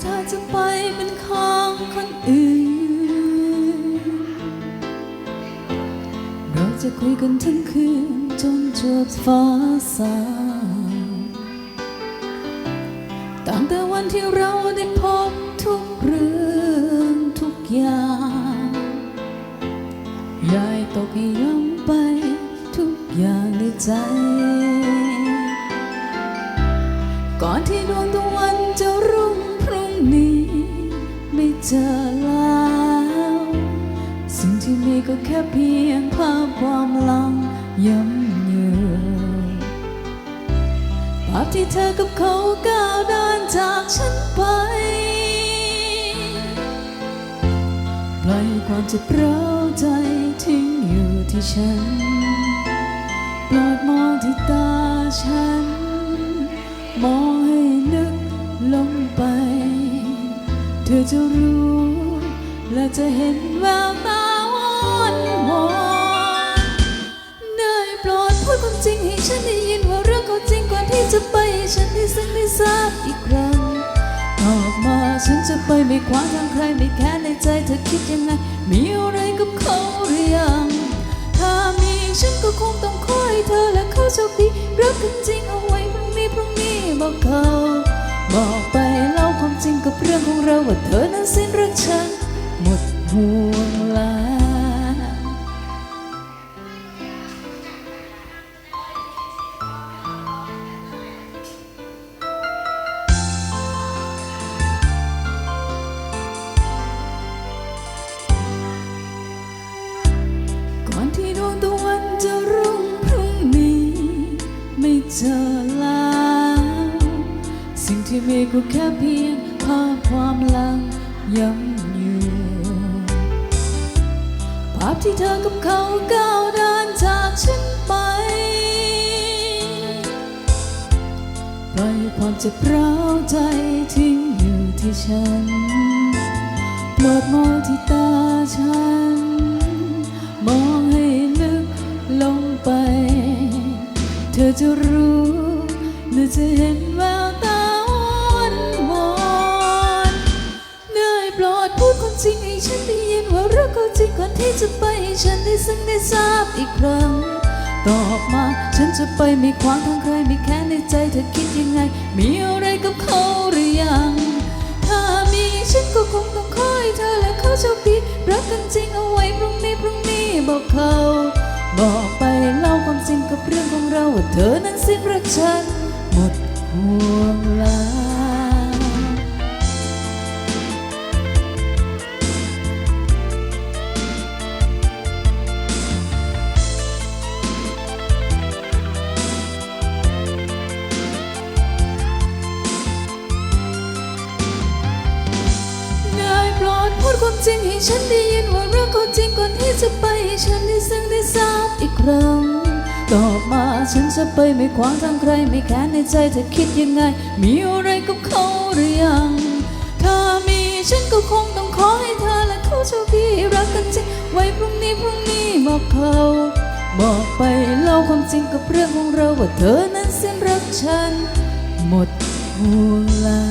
เธอจะไปเป็นของคนอื่น เราจะคุยกันทั้งคืนจนจบฟ้าสางตั้งแต่วันที่เราได้พบทุกเรื่องทุกอย่างยายตกให้ย้ำไปทุกอย่างในใจ ก่อนที่ดวงตะวัน เจอแล้ว สิ่งที่มีก็แค่เพียงภาพความหลังย้ำยืนภาพที่เธอกับเขาก้าวเดินจากฉันไปปล่อยความเจ็บร้าวใจทิ้งอยู่ที่ฉันโปรดมองที่ตาฉันมอง ธอจะรู้และจะเห็นแววตาวันวอนได้โปรดพูดความจริงให้ฉันได้ยินว่าเรื่องเขาจริงก่อนที่จะไปให้ฉันได้ซึ้งได้ทราบอีกครั้งออกมาฉันจะไปไม่ขวาทางใครไม่แค่ในใจเธอคิดยังไง มีอะไรกับเขาหรือยัง ถ้ามีฉันก็คงต้องคอยเธอและเขาโชคดีรักกันจริงเอาไว้พรุ่งนี้พรุ่งนี้บอกเขาบอก กับเรื่องของเราว่าเธอนั้นสิ้นรักฉันหมดห่วงล้วก่อนที่ดวงตะวันจะรุ่งพรุ่งนี้ ไม่เจอแล้ว สิ่งที่มีก็แค่เพียงาความลังย้ำอยู่ภาพที่เธอกับเขาก้าวเดินจากฉันไปปล่อยความเจ็บร้าวใจทิ้งอยู่ที่ฉันโปรดมองที่ตาฉัน มองให้ลึกลงไป เธอจะรู้และจะเห็น จริงให้ฉันได้ยินว่ารักเขาจริงก่อนที่จะไปให้ฉันได้ซึ้งได้ทราบอีกครั้ง ตอบมาฉันจะไปไม่ขวางทางใครไม่แค่ในใจเธอคิดยังไง มีอะไรกับเขาหรือยัง ถ้ามีฉันก็คงต้องคอยเธอและเขาโชคดีรักกันจริงเอาไว้พรุ่งนี้พรุ่งนี้บอกเขาบอกไปเล่าความจริงกับเรื่องของเราว่าเธอนั้นสิ้นรักฉันหมดห่วงแล้ว ความจริงให้ฉันได้ยินว่ารักเขาจริงก่อนที่จะไปให้ฉันได้ซึ้งได้ทราบอีกครั้งตอบมาฉันจะไปไม่ขวางทางใครไม่แค้นในใจเธอคิดยังไง มีอะไรกับเขาหรือยังถ้ามีฉันก็คงต้องขอให้เธอและเขาโชคดีรักกันจริง ไว้พรุ่งนี้พรุ่งนี้บอกเขาบอกไปเล่าความจริงกับเรื่องของเราว่าเธอนั้นสิ้นรักฉัน หมดห่วแล้ว